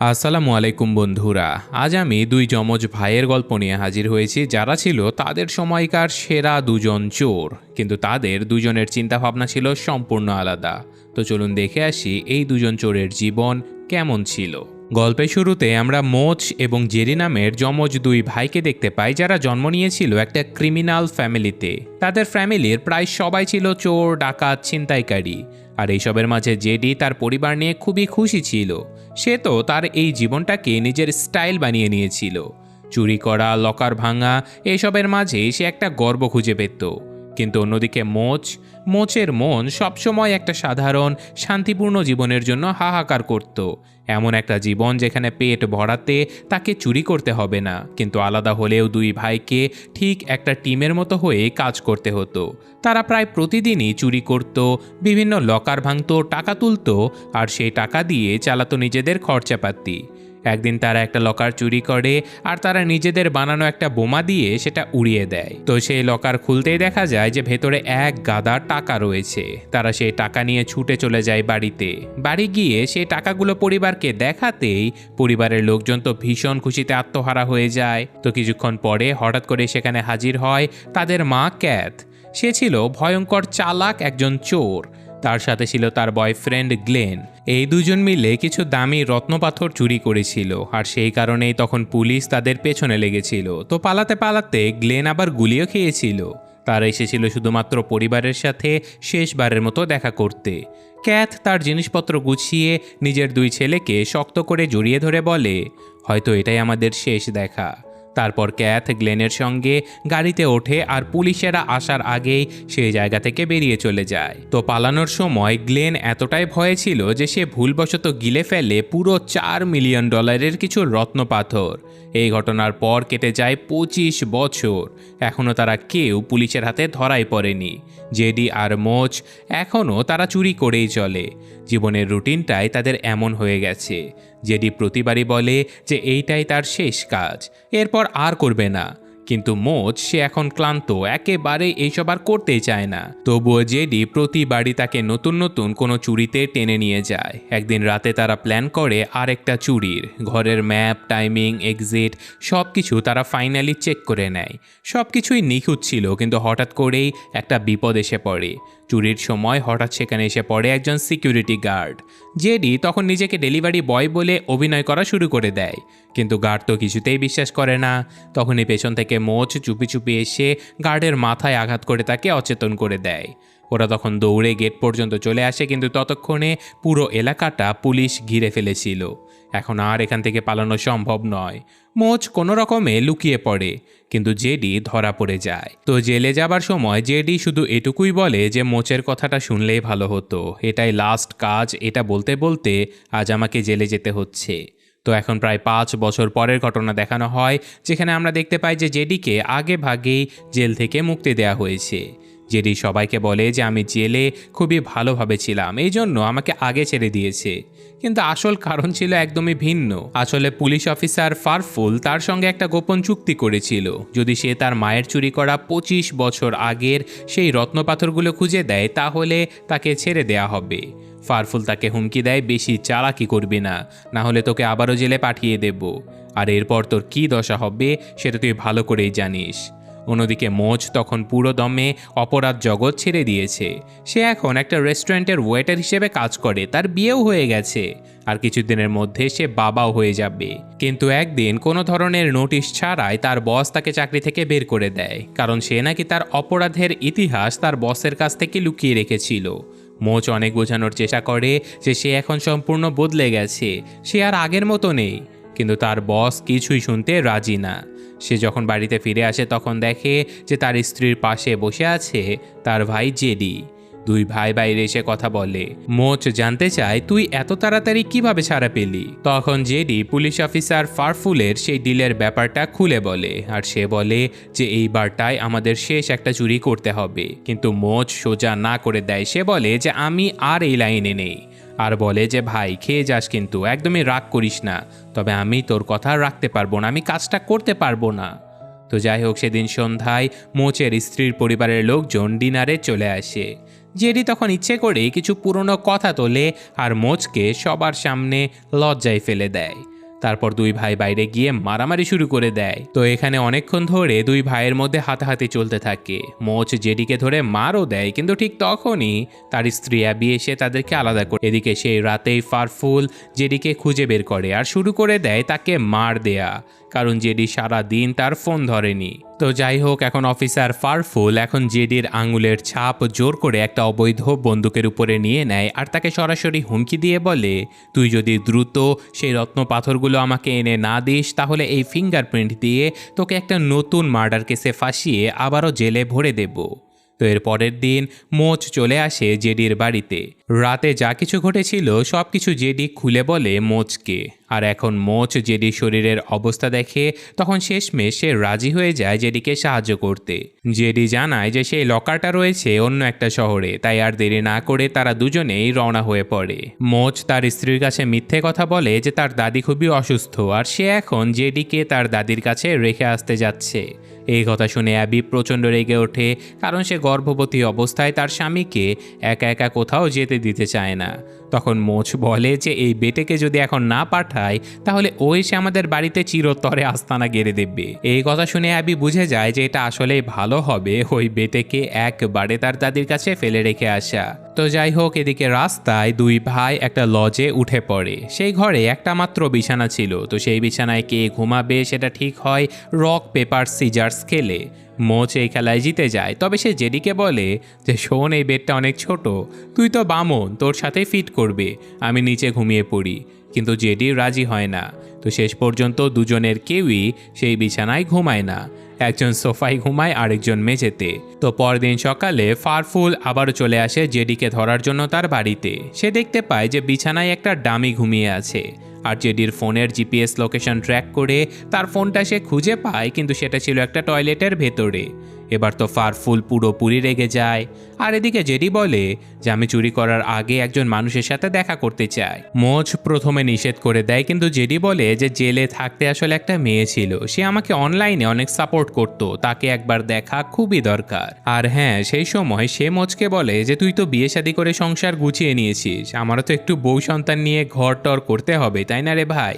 আসসালামু আলাইকুম বন্ধুরা, আজ আমি দুই যমজ ভাইয়ের গল্প নিয়ে হাজির হয়েছি। যারা ছিল তাদের সময়কার সেরা দুজন চোর, কিন্তু তাদের দুজনের চিন্তাভাবনা ছিল সম্পূর্ণ আলাদা। তো চলুন দেখে আসি এই দুজন চোরের জীবন কেমন ছিল। গল্পের শুরুতে আমরা মোচ এবং জেরি নামের যমজ দুই ভাইকে দেখতে পাই, যারা জন্ম নিয়েছিল একটা ক্রিমিনাল ফ্যামিলিতে। তাদের ফ্যামিলির প্রায় সবাই ছিল চোর, ডাকাত, ছিনতাইকারী। আর এইসবের মাঝে জেডি তার পরিবার নিয়ে খুবই খুশি ছিল। সে তো তার এই জীবনটাকে নিজের স্টাইল বানিয়ে নিয়েছিল। চুরি করা, লকার ভাঙা, এসবের মাঝে সে একটা গর্ব খুঁজে পেত। কিন্তু অন্যদিকে মোচ, মোচের মন সবসময় একটা সাধারণ, শান্তিপূর্ণ জীবনের জন্য হাহাকার করত। এমন একটা জীবন যেখানে পেট ভরাতে তাকে চুরি করতে হবে না, কিন্তু আলাদা হলেও দুই ভাইকে ঠিক একটা টিমের মতো হয়ে কাজ করতে হতো। তারা প্রায় প্রতিদিনই চুরি করত, বিভিন্ন লকার ভাঙতো, টাকা তুলতো, আর সেই টাকা দিয়ে চালাতো নিজেদের খরচাপাতি। একদিন তারা একটা লকার চুরি করে আর তারা নিজেদের বানানো একটা বোমা দিয়ে সেটা উড়িয়ে দেয়। তো সেই লকার খুলতেই দেখা যায় যে ভেতরে এক গাদা টাকা রয়েছে। তারা সেই টাকা নিয়ে ছুটে চলে যায় বাড়িতে। বাড়ি গিয়ে সেই টাকাগুলো পরিবারকে দেখাতেই পরিবারের লোকজন তো ভীষণ খুশিতে আত্মহারা হয়ে যায়। তো কিছুক্ষণ পরে হঠাৎ করে সেখানে হাজির হয় তাদের মা ক্যাথ। সে ছিল ভয়ঙ্কর চালাক একজন চোর। তার সাথে ছিল তার বয়ফ্রেন্ড গ্লেন এই দুজন মিলে কিছু দামি রত্নপাথর চুরি করেছিল, আর সেই কারণেই তখন পুলিশ তাদের পেছনে লেগেছিল। তো পালাতে পালাতে গ্লেন আবার গুলিও খেয়েছিল। তারা এসেছিল শুধুমাত্র পরিবারের সাথে শেষবারের মতো দেখা করতে। ক্যাথ তার জিনিসপত্র গুছিয়ে নিজের দুই ছেলেকে শক্ত করে জড়িয়ে ধরে বলে, হয়তো এটাই আমাদের শেষ দেখা। তারপর ক্যাথ গ্লেনের সঙ্গে গাড়িতে ওঠে আর পুলিশেরা আসার আগেই সেই জায়গা থেকে বেরিয়ে চলে যায়। তো পালানোর সময় গ্লেন এতটাই ভয়ে ছিল যে সে ভুলবশত গিলে ফেলে পুরো চার মিলিয়ন ডলারের কিছু রত্ন পাথর। এই ঘটনার পর কেটে যায় পঁচিশ বছর। এখনও তারা কেউ পুলিশের হাতে ধরাই পড়েনি। জেডি আর মোচ এখনও তারা চুরি করেই চলে। জীবনের রুটিনটাই তাদের এমন হয়ে গেছে। জেডি প্রতিবারই বলে যে এইটাই তার শেষ কাজ, এরপর আর করবে না। কিন্তু মোচ সে এখন ক্লান্ত, একেবারে এইসব আর করতেই চায় না। তবুও জেডি প্রতিবারই তাকে নতুন নতুন কোনো চুরিতে টেনে নিয়ে যায়। একদিন রাতে তারা প্ল্যান করে আরেকটা চুরির। ঘরের ম্যাপ, টাইমিং, এক্সিট সব কিছু তারা ফাইনালি চেক করে নেয়। সব কিছুই নিখুঁত ছিল, কিন্তু হঠাৎ করেই একটা বিপদ এসে পড়ে। চুরির সময় হঠাৎ সেখানে এসে পড়ে একজন সিকিউরিটি গার্ড জেডি তখন নিজেকে ডেলিভারি বয় বলে অভিনয় করা শুরু করে দেয়। কিন্তু গার্ড তো কিছুতেই বিশ্বাস করে না। তখনই পেছন থেকে মোচ চুপি চুপি এসে গার্ডের মাথায় আঘাত করে তাকে অচেতন করে দেয়। ওরা তখন দৌড়ে গেট পর্যন্ত চলে আসে, কিন্তু ততক্ষণে পুরো এলাকাটা পুলিশ ঘিরে ফেলেছিল। এখন আর এখান থেকে পালানো সম্ভব নয়। মোচ কোনো রকমে লুকিয়ে পড়ে, কিন্তু জেডি ধরা পড়ে যায়। তো জেলে যাবার সময় জেডি শুধু এটুকুই বলে যে মোচের কথাটা শুনলেই ভালো হতো। এটাই লাস্ট কাজ, এটা বলতে বলতে আজ আমাকে জেলে যেতে হচ্ছে। তো এখন প্রায় পাঁচ বছর পরের ঘটনা দেখানো হয়, যেখানে আমরা দেখতে পাই যে জেডিকে আগে ভাগেই জেল থেকে মুক্তি দেওয়া হয়েছে। জেডি সবাইকে বলে যে আমি জেলে খুবই ভালোভাবে ছিলাম, এই জন্য আমাকে আগে ছেড়ে দিয়েছে। কিন্তু আসল কারণ ছিল একদমই ভিন্ন। আসলে পুলিশ অফিসার ফারফুল তার সঙ্গে একটা গোপন চুক্তি করেছিল। যদি সে তার মায়ের চুরি করা পঁচিশ বছর আগের সেই রত্নপাথরগুলো খুঁজে দেয়, তাহলে তাকে ছেড়ে দেয়া হবে। ফারফুল তাকে হুমকি দেয়, বেশি চালাকি করবি না না হলে তোকে আবারও জেলে পাঠিয়ে দেব। আর এরপর তোর কী দশা হবে, সেটা তুই ভালো করেই জানিস। অন্যদিকে মোচ তখন পুরো দমে অপরাধ জগৎ ছেড়ে দিয়েছে। সে এখন একটা রেস্টুরেন্টের ওয়েটার হিসেবে কাজ করে, তার বিয়েও হয়ে গেছে। আর কিছুদিনের মধ্যে সে বাবাও হয়ে যাবে। কিন্তু একদিন কোনো ধরনের নোটিশ ছাড়াই তার বস তাকে চাকরি থেকে বের করে দেয়, কারণ সে নাকি তার অপরাধের ইতিহাস তার বসের কাছ থেকে লুকিয়ে রেখেছিল। মোচ অনেক বোঝানোর চেষ্টা করে যে সে এখন সম্পূর্ণ বদলে গেছে, সে আর আগের মতো নেই। কিন্তু তার বস কিছুই শুনতে রাজি না। সে যখন বাড়িতে ফিরে আসে তখন দেখে যে তার স্ত্রীর পাশে বসে আছে তার ভাই জেডি। দুই ভাই বাইরে এসে কথা বলে, মোচ, জানতে চায় তুই এত তাড়াতাড়ি কীভাবে ছাড়া পেলি? তখন জেডি পুলিশ অফিসার ফারফুলের সেই ডিলের ব্যাপারটা খুলে বলে আর সে বলে যে এইবারটায় আমাদের শেষ একটা চুরি করতে হবে। কিন্তু মোচ সোজা না করে দেয়। সে বলে যে, আমি আর এই লাইনে নেই। আর বলে যে, ভাই, খেয়ে যাস কিন্তু, একদমই রাগ করিস না। তবে আমি তোর কথা রাখতে পারব না, আমি কাজটা করতে পারব না। তো যাই হোক, সেদিন সন্ধ্যায় মোচের স্ত্রীর পরিবারের লোকজন ডিনারে চলে আসে। জেডি তখন ইচ্ছে করে কিছু পুরনো কথা তোলে আর মোচকে সবার সামনে লজ্জায় ফেলে দেয়। তারপর দুই ভাই বাইরে গিয়ে মারামারি শুরু করে দেয়। তো এখানে অনেকক্ষণ ধরে দুই ভাইয়ের মধ্যে হাতাহাতি চলতে থাকে। মোচ জেডিকে ধরে মারও দেয়, কিন্তু ঠিক তখনই তার স্ত্রী অ্যাবি এসে তাদেরকে আলাদা করে এদিকে সেই রাতেই ফারফুল জেডিকে খুঁজে বের করে, আর শুরু করে দেয় তাকে মার দেয়া। কারণ জেডি সারা দিন তার ফোন ধরেনি। তো যাই হোক, এখন অফিসার ফারফুল এখন জেডির আঙুলের ছাপ জোর করে একটা অবৈধ বন্দুকের উপরে নিয়ে নেয় আর তাকে সরাসরি হুমকি দিয়ে বলে, তুই যদি দ্রুত সেই রত্ন পাথরগুলো আমাকে এনে না দিস, তাহলে এই ফিঙ্গারপ্রিন্ট দিয়ে তোকে একটা নতুন মার্ডার কেসে ফাঁসিয়ে আবারও জেলে ভরে দেবো। তো এর পরের দিন মোচ চলে আসে জেডির বাড়িতে। রাতে যা কিছু ঘটেছিল সব কিছু জেডি খুলে বলে মোচকে। আর এখন মোচ জেডির শরীরের অবস্থা দেখে, তখন শেষমেশ সে রাজি হয়ে যায় জেডিকে সাহায্য করতে। জেডি জানায় যে সেই লকারটা রয়েছে অন্য একটা শহরে, তাই আর দেরি না করে তারা দুজনেই রওনা হয়ে পড়ে। মোচ তার স্ত্রীর কাছে মিথ্যে কথা বলে যে তার দাদি খুবই অসুস্থ, আর সে এখন জেডিকে তার দাদির কাছে রেখে আসতে যাচ্ছে। এই কথা শুনে অ্যাবি প্রচণ্ড রেগে ওঠে, কারণ সে গর্ভবতী অবস্থায় তার স্বামীকে একা একা কোথাও যেতে দিতে চায় না। তখন মোচ বলে যে, এই বেটেকে যদি এখন না পাঠায় তাহলে ও এসে আমাদের বাড়িতে চিরতরে আস্তানা গেড়ে দেবে। এই কথা শুনে অ্যাবি বুঝে যায় যে, এটা আসলেই ভালো হবে ওই বেটেকে একবারে তার দাদির কাছে ফেলে রেখে আসা। তো যাই হোক এদিকে রাস্তায় দুই ভাই একটা লজে উঠে পড়ে। সেই ঘরে একটা মাত্র বিছানা ছিল। তো সেই বিছানায় কে ঘুমাবে সেটা ঠিক হয় রক, পেপার, সিজার্স খেলে। মোচ এই খেলায় জিতে যায়। তবে সে জেডিকে বলে যে, শোন, এই বেডটা অনেক ছোট। তুই তো বামন, তোর সাথে ফিট করবে। আমি নিচে ঘুমিয়ে পড়ি। কিন্তু জেডি রাজি হয় না। তো শেষ পর্যন্ত দুজনের কেউই সেই বিছানায় ঘুমায় না। একজন সোফায় ঘুমায়, আরেকজন মেঝেতে। তো পরদিন সকালে ফারফুল আবারও চলে আসে জেডিকে ধরার জন্য তার বাড়িতে। সে দেখতে পায় যে বিছানায় একটা ডামি ঘুমিয়ে আছে। আর জেডির ফোনের জিপিএস লোকেশন ট্র্যাক করে তার ফোনটা সে খুঁজে পায়, কিন্তু সেটা ছিল একটা টয়লেটের ভেতরে। এবার তো ফারফুল পুরোপুরি রেগে যায়। আর এদিকে জেডি বলে যে, আমি চুরি করার আগে একজন মানুষের সাথে দেখা করতে চাই। মোচ প্রথমে নিষেধ করে দেয়, কিন্তু জেডি বলে যে, জেলে থাকতে আসলে একটা মেয়ে ছিল। সে আমাকে অনলাইনে অনেক সাপোর্ট করত। তাকে একবার দেখা খুবই দরকার। আর হ্যাঁ সেই সময় সে মোচকে বলে যে, তুই তো বিয়ে শাদী করে সংসার গুছিয়ে নিয়েছিস। আমারও তো একটু বউ সন্তান নিয়ে ঘর টর করতে হবে, তাই না রে ভাই?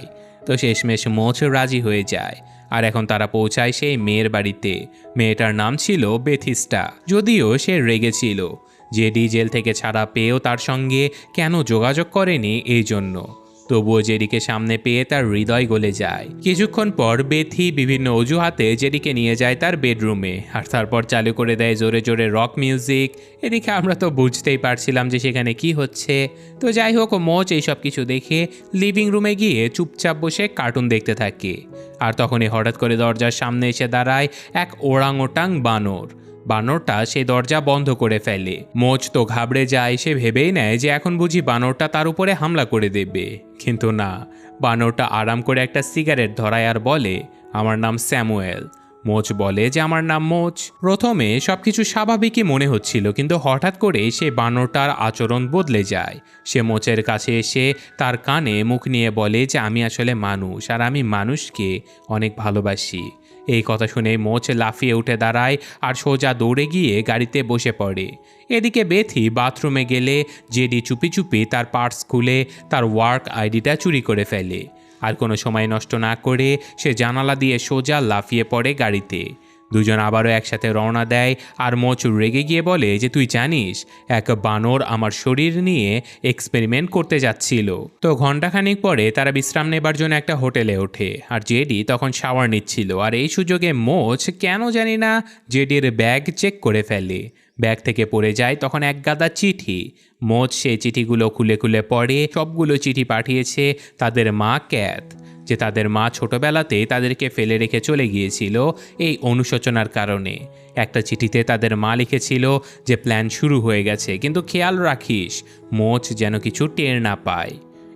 তো শেষমেশ মোচ রাজি হয়ে যায়। আর এখন তারা পৌঁছায় সেই মেয়ের বাড়িতে। মেয়েটার নাম ছিল বেথিস্টা। যদিও সে রেগেছিল যে ডিজেল থেকে ছাড়া পেয়েও তার সঙ্গে কেন যোগাযোগ করেনি এই জন্য। তবুও জেডিকে সামনে পেয়ে তার হৃদয় গলে যায়। কিছুক্ষণ পর বেথি বিভিন্ন অজুহাতে জেডিকে নিয়ে যায় তার বেডরুমে আর তারপর চালু করে দেয় জোরে জোরে রক মিউজিক। এদিকে আমরা তো বুঝতেই পারছিলাম যে সেখানে কি হচ্ছে। তো যাই হোক মোচ এইসব কিছু দেখে লিভিং রুমে গিয়ে চুপচাপ বসে কার্টুন দেখতে থাকে। আর তখনই হঠাৎ করে দরজার সামনে এসে দাঁড়ায় এক ওরাং ওটাং বানর। বানরটা সেই দরজা বন্ধ করে ফেলে। মোচ তো ঘাবড়ে যায়, সে ভেবেই নেয় যে এখন বুঝি বানরটা তার উপরে হামলা করে দেবে। কিন্তু না, বানরটা আরাম করে একটা সিগারেট ধরায় আর বলে, আমার নাম স্যামুয়েল। মোচ বলে যে, আমার নাম মোচ প্রথমে সবকিছু স্বাভাবিকই মনে হচ্ছিল, কিন্তু হঠাৎ করে সে বানরটার আচরণ বদলে যায়। সে মোচের কাছে এসে তার কানে মুখ নিয়ে বলে যে, আমি আসলে মানুষ, আর আমি মানুষকে অনেক ভালোবাসি। এই কথা শুনে মোচ লাফিয়ে উঠে দাঁড়ায় আর সোজা দৌড়ে গিয়ে গাড়িতে বসে পড়ে। এদিকে বেথি বাথরুমে গেলে, জেডি চুপি চুপি তার পার্স খুলে, তার ওয়ার্ক আইডিটা চুরি করে ফেলে। আর কোনো সময় নষ্ট না করে সে জানালা দিয়ে সোজা লাফিয়ে পড়ে গাড়িতে। দুজন আবারও একসাথে রওনা দেয় আর মোচ রেগে গিয়ে বলে যে, তুই জানিস, এক বানর আমার শরীর নিয়ে এক্সপেরিমেন্ট করতে যাচ্ছিল। তো ঘন্টাখানিক পরে তারা বিশ্রাম নেবার জন্য একটা হোটেলে ওঠে আর জেডি তখন শাওয়ার নিচ্ছিল আর এই সুযোগে মোচ কেন জানি না জেডির ব্যাগ চেক করে ফেলে। ব্যাগ থেকে পড়ে যায় তখন এক গাদা চিঠি। মোচ সেই চিঠিগুলো খুলে খুলে পড়ে, সবগুলো চিঠি পাঠিয়েছে তাদের মা ক্যাথ। যে তাদের মা ছোটবেলাতে তাদেরকে ফেলে রেখে চলে গিয়েছিল এই অনুশোচনার কারণে। একটা চিঠিতে তাদের মা লিখেছিল যে প্ল্যান শুরু হয়ে গেছে, কিন্তু খেয়াল রাখিস, মোচ যেন কিছু টের না পায়।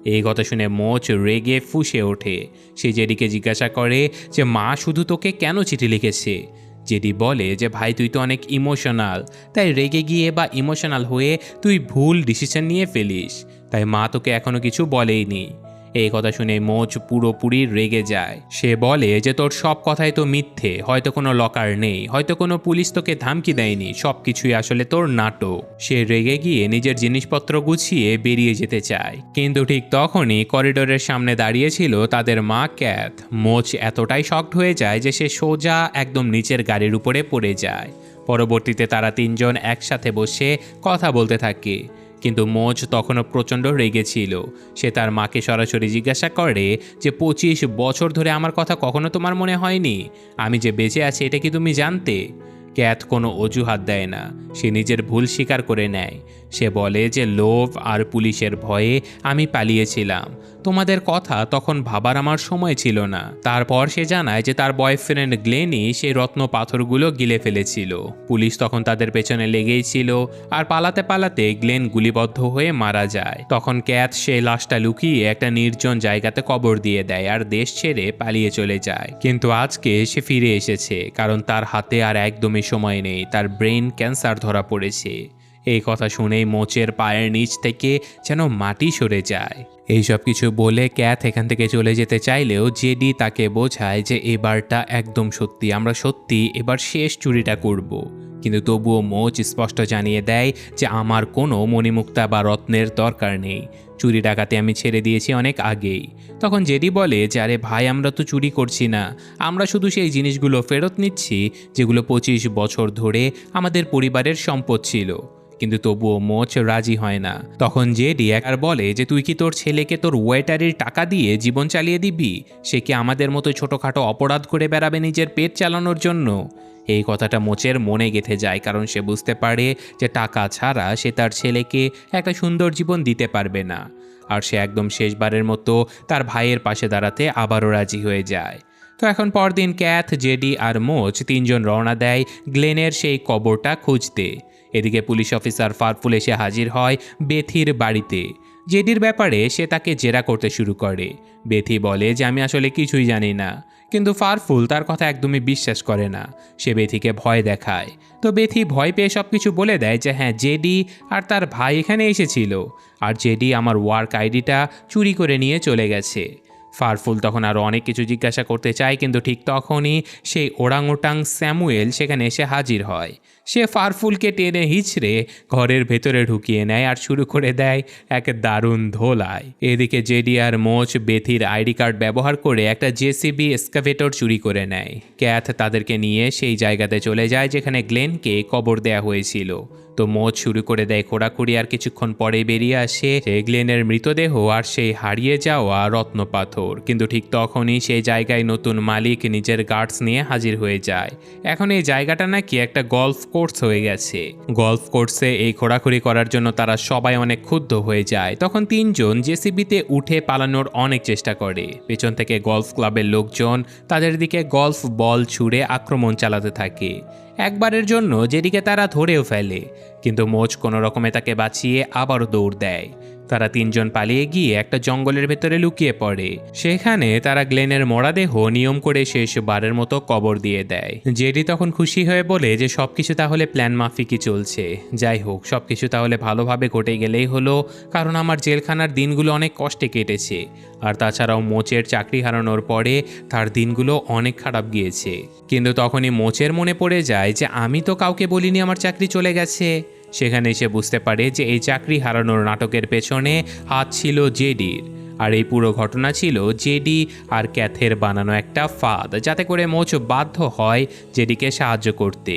এই কথা শুনে মোচ রেগে ফুসে ওঠে। সে জেডিকে জিজ্ঞাসা করে যে, মা, শুধু তোকে কেন চিঠি লিখেছে? জেডি বলে যে, ভাই, তুই তো অনেক ইমোশনাল, তাই রেগে গিয়ে বা ইমোশনাল হয়ে তুই ভুল ডিসিশন নিয়ে ফেলিস। তাই মা তোকে এখনও কিছু বলেইনি। এই কথা শুনে মোচ পুরোপুরি রেগে যায়। সে বলে যে, তোর সব কথাই তো মিথ্যে। হয়তো কোনো লকার নেই। হয়তো কোনো পুলিশ তোকে ধামকি দেয়নি। সব কিছুই আসলে তোর নাটক। সে রেগে গিয়ে নিজের জিনিসপত্র গুছিয়ে বেরিয়ে যেতে চায়। কিন্তু ঠিক তখনই করিডোরের সামনে দাঁড়িয়েছিল তাদের মা ক্যাথ। মোচ এতটাই শক্ট হয়ে যায় যে, সে সোজা একদম নিচের গাড়ির উপরে পড়ে যায়। পরবর্তীতে তারা তিনজন একসাথে বসে কথা বলতে থাকে। কিন্তু মোজ তখনও প্রচণ্ড রেগেছিল সে তার মাকে সরাসরি জিজ্ঞাসা করে যে, পঁচিশ বছর ধরে আমার কথা কখনো তোমার মনে হয়নি? আমি যে বেঁচে আছি এটা কি তুমি জানতে? ক্যাথ কোনো অজুহাত দেয় না। সে নিজের ভুল স্বীকার করে নেয়। সে বলে যে, লোভ আর পুলিশের ভয়ে আমি পালিয়েছিলাম। তোমাদের কথা তখন ভাবার আমার সময় ছিল না। তারপর সে জানায় যে তার বয়ফ্রেন্ড গ্লেনি সেই রত্ন পাথরগুলো গিলে ফেলেছিল। পুলিশ তখন তাদের পেছনে লেগেই ছিল আর পালাতে পালাতে গ্লেন গুলিবদ্ধ হয়ে মারা যায়। তখন ক্যাথ সেই লাশটা লুকিয়ে একটা নির্জন জায়গাতে কবর দিয়ে দেয় আর দেশ ছেড়ে পালিয়ে চলে যায়। কিন্তু আজকে সে ফিরে এসেছে কারণ তার হাতে আর একদমই সময় নেই। তার ব্রেন ক্যান্সার ধরা পড়েছে। এই কথা শুনেই মোচের পায়ের নিচ থেকে যেন মাটি সরে যায়। এইসব কিছু বলে ক্যাথ এখান থেকে চলে যেতে চাইলেও জেডি তাকে বোঝায় যে এবারটা একদম সত্যি, আমরা সত্যি এবার শেষ চুরিটা করব। কিন্তু তবুও মোচ স্পষ্ট জানিয়ে দেয় যে আমার কোনো মণিমুক্তা বা রত্নের দরকার নেই। চুরি ডাকাতে আমি ছেড়ে দিয়েছি অনেক আগেই। তখন জেডি বলে যে, আরে ভাই, আমরা তো চুরি করছি না। আমরা শুধু সেই জিনিসগুলো ফেরত নিচ্ছি যেগুলো পঁচিশ বছর ধরে আমাদের পরিবারের সম্পদ ছিল। কিন্তু তবুও মোচ রাজি হয় না। তখন জেডি আর বলে যে, তুই কি তোর ছেলেকে তোর ওয়েটারির টাকা দিয়ে জীবন চালিয়ে দিবি? সে কি আমাদের মতো ছোটোখাটো অপরাধ করে বেড়াবে নিজের পেট চালানোর জন্য? এই কথাটা মোচের মনে গেঁথে যায়, কারণ সে বুঝতে পারে যে, টাকা ছাড়া সে তার ছেলেকে একটা সুন্দর জীবন দিতে পারবে না। আর সে একদম শেষবারের মতো তার ভাইয়ের পাশে দাঁড়াতে আবারও রাজি হয়ে যায়। তো এখন পরদিন ক্যাথ, জেডি আর মোচ তিনজন রওনা দেয় গ্লেনের সেই কবরটা খুঁজতে। এদিকে পুলিশ অফিসার ফারফুল এসে হাজির হয় বেথির বাড়িতে। জেডির ব্যাপারে সে তাকে জেরা করতে শুরু করে। বেথি বলে যে, আমি আসলে কিছুই জানি না। কিন্তু ফারফুল তার কথা একদমই বিশ্বাস করে না। সে বেথিকে ভয় দেখায়। তো বেথি ভয় পেয়ে সব কিছু বলে দেয় যে হ্যাঁ জেডি আর তার ভাই এখানে এসেছিল। আর জেডি আমার ওয়ার্ক আইডিটা চুরি করে নিয়ে চলে গেছে। ফারফুল তখন আরও অনেক কিছু জিজ্ঞাসা করতে চায়, কিন্তু ঠিক তখনই সেই ওরাং ওটাং স্যামুয়েল সেখানে এসে হাজির হয়। সে ফারফুলকে টেনে হিচড়ে ঘরের ভেতরে ঢুকিয়ে নেয় আর শুরু করে দেয় এক দারুণ ধোলায় এদিকে জেডি আর মোচ বেথির আইডি কার্ড ব্যবহার করে একটা জেসিবি এক্সকাভেটর চুরি করে নেয়। ক্যাথ তাদেরকে নিয়ে সেই জায়গাতে চলে যায় যেখানে গ্লেনকে কবর দেয়া হয়েছিল। তো মোচ শুরু করে দেয় খোড়াখুড়ি আর কিছুক্ষণ পরে বেরিয়ে আসে গ্লেনের মৃতদেহ আর সেই হারিয়ে যাওয়া রত্নপাথর কিন্তু ঠিক তখনই সেই জায়গায় নতুন মালিক নিজের গার্ডস নিয়ে হাজির হয়ে যায়। এখন এই জায়গাটা নাকি একটা গলফ কোর্স হয়ে গেছে। গল্ফ কোর্সে এই খোরাখুরি করার জন্য তারা সবাই অনেক ক্ষুব্ধ হয়ে যায়। তখন তিনজন জেসিবিতে উঠে পালানোর অনেক চেষ্টা করে। পেছন থেকে গল্ফ ক্লাবের লোকজন তাদের দিকে গল্ফ বল ছুড়ে আক্রমণ চালাতে থাকে। একবারের জন্য যেদিকে তারা ধরেও ফেলে, কিন্তু মোচ কোনো রকমে তাকে বাঁচিয়ে আবারও দৌড় দেয়। তারা তিনজন পালিয়ে গিয়ে একটা জঙ্গলের ভেতরে লুকিয়ে পড়ে। সেখানে তারা গ্লেনের মরাদেহ নিয়ম করে শেষবারের মতো কবর দিয়ে দেয়। জেডি তখন খুশি হয়ে বলে যে সবকিছু তাহলে প্ল্যান মাফিকই চলছে। যাই হোক, সবকিছু তাহলে ভালোভাবে ঘটে গেলেই হলো, কারণ আমার জেলখানার দিনগুলো অনেক কষ্টে কেটেছে। আর তাছাড়াও মোচের চাকরি হারানোর পরে তার দিনগুলো অনেক খারাপ গিয়েছে। কিন্তু তখনই মোচের মনে পড়ে যায় যে, আমি তো কাউকে বলিনি আমার চাকরি চলে গেছে। সেখানে এসে বুঝতে পারে যে, এই চাকরি হারানোর নাটকের পেছনে হাত ছিল জেডির। আর এই পুরো ঘটনা ছিল জেডি আর ক্যাথের বানানো একটা ফাঁদ, যাতে করে মোচ বাধ্য হয় জেডিকে সাহায্য করতে।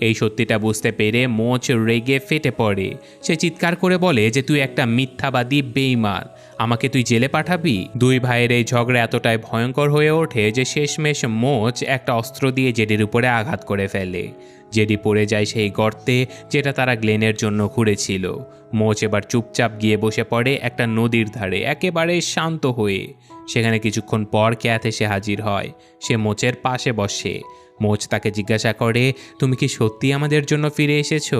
এই সত্যিটা বুঝতে পেরে মোচ রেগে ফেটে পড়ে। সে চিৎকার করে বলে যে, তুই একটা মিথ্যাবাদী বেইমান আমাকে তুই জেলে পাঠাবি? দুই ভাইয়ের এই ঝগড়া এতটাই ভয়ঙ্কর হয়ে ওঠে যে শেষমেশ মোচ একটা অস্ত্র দিয়ে জেডির উপরে আঘাত করে ফেলে। জেডি পড়ে যায় সেই গর্তে যেটা তারা গ্লেনের জন্য ঘুরেছিল। মোচ এবার চুপচাপ গিয়ে বসে পড়ে একটা নদীর ধারে, একেবারে শান্ত হয়ে। সেখানে কিছুক্ষণ পর ক্যাথ এসে হাজির হয়। সে মোচের পাশে বসে। মোচ তাকে জিজ্ঞাসা করে, তুমি কি সত্যি আমাদের জন্য ফিরে এসেছ?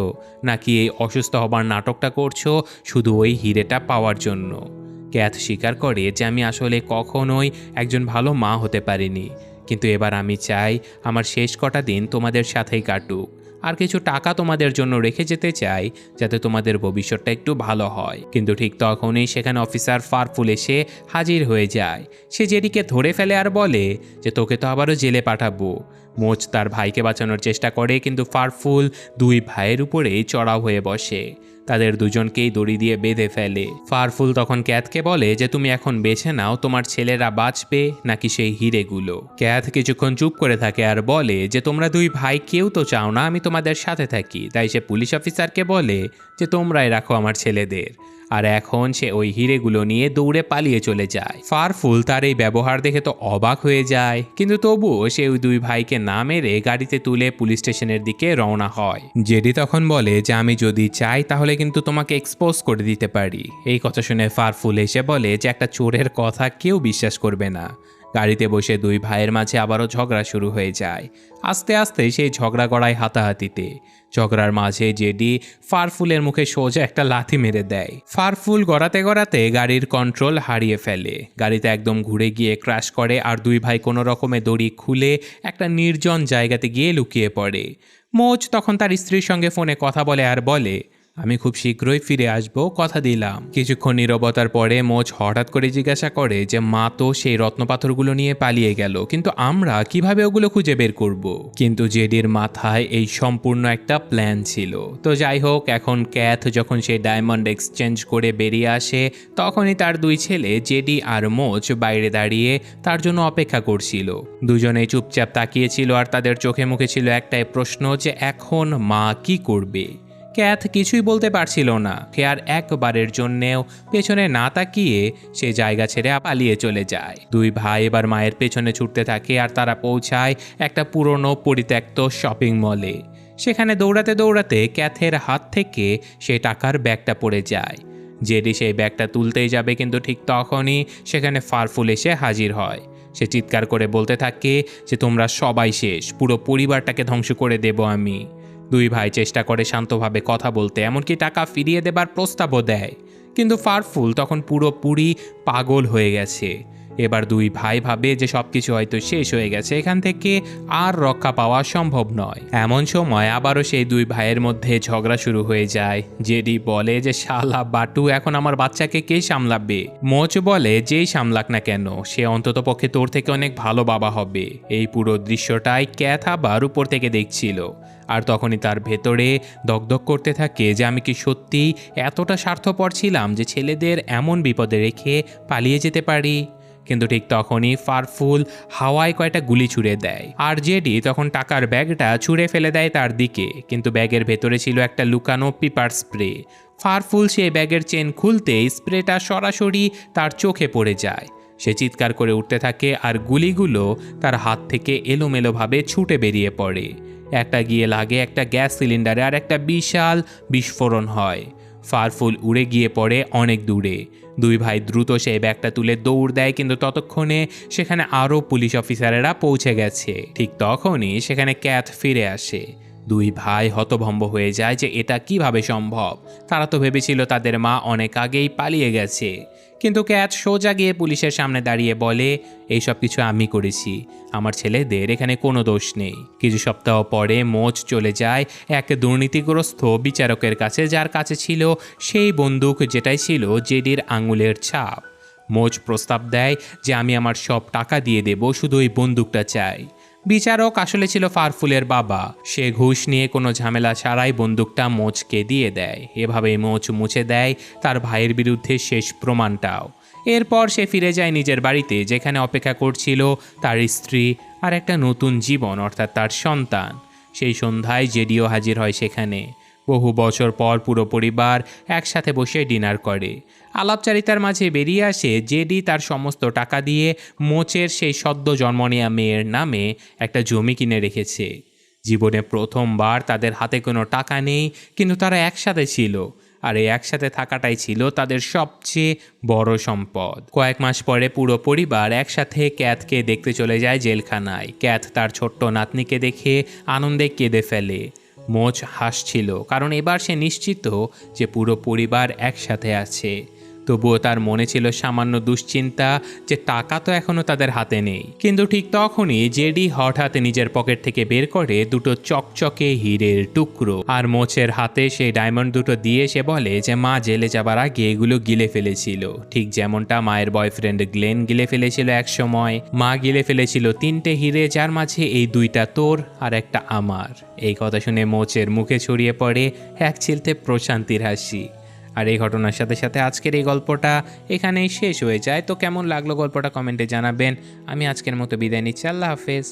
নাকি এই অসুস্থ হবার নাটকটা করছ শুধু ওই হিরেটা পাওয়ার জন্য? ক্যাথ স্বীকার করে যে আমি আসলে কখনোই একজন ভালো মা হতে পারিনি। কিন্তু এবার আমি চাই আমার শেষ কটা দিন তোমাদের সাথেই কাটুক। আর কিছু টাকা তোমাদের জন্য রেখে যেতে চাই, যাতে তোমাদের ভবিষ্যৎটা একটু ভালো হয়। কিন্তু ঠিক তখনই সেখানে অফিসার ফারফুল এসে হাজির হয়ে যায়। সে জেডিকে ধরে ফেলে আর বলে যে, তোকে তো আবারও জেলে পাঠাবো। মোচ তার ভাইকে বাঁচানোর চেষ্টা করে, কিন্তু ফারফুল দুই ভাইয়ের উপরেই চড়াও হয়ে বসে। তাদের দুজনকেই দড়ি দিয়ে বেঁধে ফেলে। ফারফুল তখন ক্যাথকে বলে যে, তুমি এখন বেছে নাও তোমার ছেলেরা বাঁচবে নাকি সেই হিরেগুলো। ক্যাথ কিছুক্ষণ চুপ করে থাকে আর বলে যে, তোমরা দুই ভাই কেউ তো চাও না, আমি তোমাদের সাথে থাকি। তাই সে পুলিশ অফিসারকে বলে যে, তোমরাই রাখো আমার ছেলেদের। আর এখন সে ওই হিরেগুলো নিয়ে দৌড়ে পালিয়ে চলে যায়। ফারফুল তার এই ব্যবহার দেখে তো অবাক হয়ে যায়। কিন্তু তবুও সে ওই দুই ভাইকে না মেরে গাড়িতে তুলে পুলিশ স্টেশনের দিকে রওনা হয়। জেডি তখন বলে যে, আমি যদি চাই তাহলে কিন্তু তোমাকে এক্সপোজ করে দিতে পারি। এই কথা শুনে ফারফুল এসে বলে যে, একটা চোরের কথা কেউ বিশ্বাস করবে না। গাড়িতে বসে দুই ভাইয়ের মাঝে আবারও ঝগড়া শুরু হয়ে যায়। আস্তে আস্তে সেই ঝগড়া গড়ায় হাতাহাতিতে। ঝগড়ার মাঝে জেডি ফারফুলের মুখে সোজা একটা লাথি মেরে দেয়। ফারফুল গড়াতে গড়াতে গাড়ির কন্ট্রোল হারিয়ে ফেলে। গাড়িতে একদম ঘুরে গিয়ে ক্রাশ করে আর দুই ভাই কোনো রকমে দড়ি খুলে একটা নির্জন জায়গাতে গিয়ে লুকিয়ে পড়ে। মোজ তখন তার স্ত্রীর সঙ্গে ফোনে কথা বলে আর বলে আমি খুব শীঘ্রই ফিরে আসব, কথা দিলাম। কিছুক্ষণ নীরবতার পরে মোচ হঠাৎ করে জিজ্ঞাসা করে যে, মা তো সেই রত্নপাথরগুলো নিয়ে পালিয়ে গেল, কিন্তু আমরা কীভাবে ওগুলো খুঁজে বের করব। কিন্তু জেডির মাথায় এই সম্পূর্ণ একটা প্ল্যান ছিল। তো যাই হোক, এখন ক্যাথ যখন সেই ডায়মন্ড এক্সচেঞ্জ করে বেরিয়ে আসে, তখনই তার দুই ছেলে, জেডি আর মোচ, বাইরে দাঁড়িয়ে তার জন্য অপেক্ষা করছিল। দুজনেই চুপচাপ তাকিয়েছিল আর তাদের চোখে মুখে ছিল একটাই প্রশ্ন যে, এখন মা কি করবে? ক্যাথ কিছুই বলতে পারছিল না। আর একবারের জন্যেও পেছনে না তাকিয়ে সে জায়গা ছেড়ে পালিয়ে চলে যায়। দুই ভাই এবার মায়ের পেছনে ছুটতে থাকে আর তারা পৌঁছায় একটা পুরনো পরিত্যক্ত শপিং মলে সেখানে দৌড়াতে দৌড়াতে ক্যাথের হাত থেকে সে টাকার ব্যাগটা পড়ে যায়। জেডি সেই ব্যাগটা তুলতেই যাবে কিন্তু ঠিক তখনই সেখানে ফারফুল এসে হাজির হয়। সে চিৎকার করে বলতে থাকে যে, তোমরা সবাই শেষ, পুরো পরিবারটাকে ধ্বংস করে দেব আমি। দুই ভাই চেষ্টা করে শান্তভাবে কথা বলতে, এমনকি টাকা ফিরিয়ে দেবার প্রস্তাবও দেয়। কিন্তু ফারফুল তখন পুরোপুরি পাগল হয়ে গেছে। এবার দুই ভাই ভাবে যে সব কিছু হয়তো শেষ হয়ে গেছে, এখান থেকে আর রক্ষা পাওয়া সম্ভব নয়। এমন সময় আবারও সেই দুই ভাইয়ের মধ্যে ঝগড়া শুরু হয়ে যায়। জেডি বলে যে, শালা বাটু, এখন আমার বাচ্চাকে কে সামলাবে? মোচ বলে, যেই সামলাক না কেন, সে অন্তত পক্ষে তোর থেকে অনেক ভালো বাবা হবে। এই পুরো দৃশ্যটাই ক্যাথ আবার উপর থেকে দেখছিল। আর তখনই তার ভেতরে দগদগ করতে থাকে যে আমি কি সত্যিই এতটা স্বার্থপর ছিলাম যে ছেলেদের এমন বিপদে রেখে পালিয়ে যেতে পারি? কিন্তু ঠিক তখনই ফারফুল হাওয়ায় কয়টা গুলি ছুড়ে দেয়। আর জেডি তখন টাকার ব্যাগটা ছুঁড়ে ফেলে দেয় তার দিকে, কিন্তু ব্যাগের ভেতরে ছিল একটা লুকানো পিপার স্প্রে। ফারফুল সেই ব্যাগের চেন খুলতেই স্প্রেটা সরাসরি তার চোখে পড়ে যায়। সে চিৎকার করে উঠতে থাকে আর গুলিগুলো তার হাত থেকে এলোমেলোভাবে ছুটে বেরিয়ে পড়ে। একটা গিয়ে লাগে একটা গ্যাস সিলিন্ডারে আর একটা বিশাল বিস্ফোরণ হয়। ফারফুল উড়ে গিয়ে পড়ে অনেক দূরে। দুই ভাই দ্রুত সেই ব্যাগটা তুলে দৌড় দেয়, কিন্তু ততক্ষণে সেখানে আরও পুলিশ অফিসারেরা পৌঁছে গেছে। ঠিক তখনই সেখানে ক্যাথ ফিরে আসে। দুই ভাই হতভম্ব হয়ে যায় যে এটা কীভাবে সম্ভব। তারা তো ভেবেছিল তাদের মা অনেক আগেই পালিয়ে গেছে। কিন্তু ক্যাথ সোজা গিয়ে পুলিশের সামনে দাঁড়িয়ে বলে, এইসব কিছু আমি করেছি। আমার ছেলেদের এখানে কোনো দোষ নেই। কিছু সপ্তাহ পরে মোচ চলে যায় এক দুর্নীতিগ্রস্ত বিচারকের কাছে, যার কাছে ছিল সেই বন্দুক যেটাই ছিল জেডির আঙুলের ছাপ। মোচ প্রস্তাব দেয় যে আমি আমার সব টাকা দিয়ে দেব, শুধু ওই বন্দুকটা চাই। বিচারক আসলে ছিল ফারফুলের বাবা। সে ঘুষ নিয়ে কোনো ঝামেলা ছাড়াই বন্দুকটা মোচকে দিয়ে দেয়। এভাবে মোচ মুছে দেয় তার ভাইয়ের বিরুদ্ধে শেষ প্রমাণটাও। এরপর সে ফিরে যায় নিজের বাড়িতে, যেখানে অপেক্ষা করছিল তার স্ত্রী আর একটা নতুন জীবন, অর্থাৎ তার সন্তান। সেই সন্ধ্যায় জেডিও হাজির হয় সেখানে। বহু বছর পর পুরো পরিবার একসাথে বসে ডিনার করে। আলাপচারিতার মাঝে বেরিয়ে আসে জেডি তার সমস্ত টাকা দিয়ে মোচের সেই সদ্য জন্ম নেয়া মেয়ের নামে একটা জমি কিনে রেখেছে। জীবনে প্রথমবার তাদের হাতে কোনো টাকা নেই, কিন্তু তারা একসাথে ছিল। আর এই একসাথে থাকাটাই ছিল তাদের সবচেয়ে বড় সম্পদ। কয়েক মাস পরে পুরো পরিবার একসাথে ক্যাথকে দেখতে চলে যায় জেলখানায়। ক্যাথ তার ছোট্ট নাতনিকে দেখে আনন্দে কেঁদে ফেলে। মোচ হাসছিল কারণ এবার সে নিশ্চিত যে পুরো পরিবার একসাথে আছে। তবুও তার মনে ছিল সামান্য দুশ্চিন্তা যে টাকা তো এখনও তাদের হাতে নেই। কিন্তু ঠিক তখনই জেডি হঠাৎ নিজের পকেট থেকে বের করে দুটো চকচকে হীরের টুকরো আর মোচের হাতে সেই ডায়মন্ড দুটো দিয়ে সে বলে যে, মা, জেলে যাবার আগে এগুলো গিলে ফেলেছিল। ঠিক যেমনটা মায়ের বয়ফ্রেন্ড গ্লেন গিলে ফেলেছিল এক সময়। মা গিলে ফেলেছিল তিনটে হিরে, যার মাঝে এই দুইটা তোর আর একটা আমার। এই কথা শুনে মোচের মুখে ছড়িয়ে পড়ে এক চিলতে প্রশান্তির হাসি। আর এই ঘটনার সাথে সাথে আজকের এই গল্পটা এখানেই শেষ হয়ে যায়। তো কেমন লাগল গল্পটা কমেন্টে জানাবেন। আমি আজকের মতো বিদায় নিচ্ছি। আল্লাহ হাফেজ।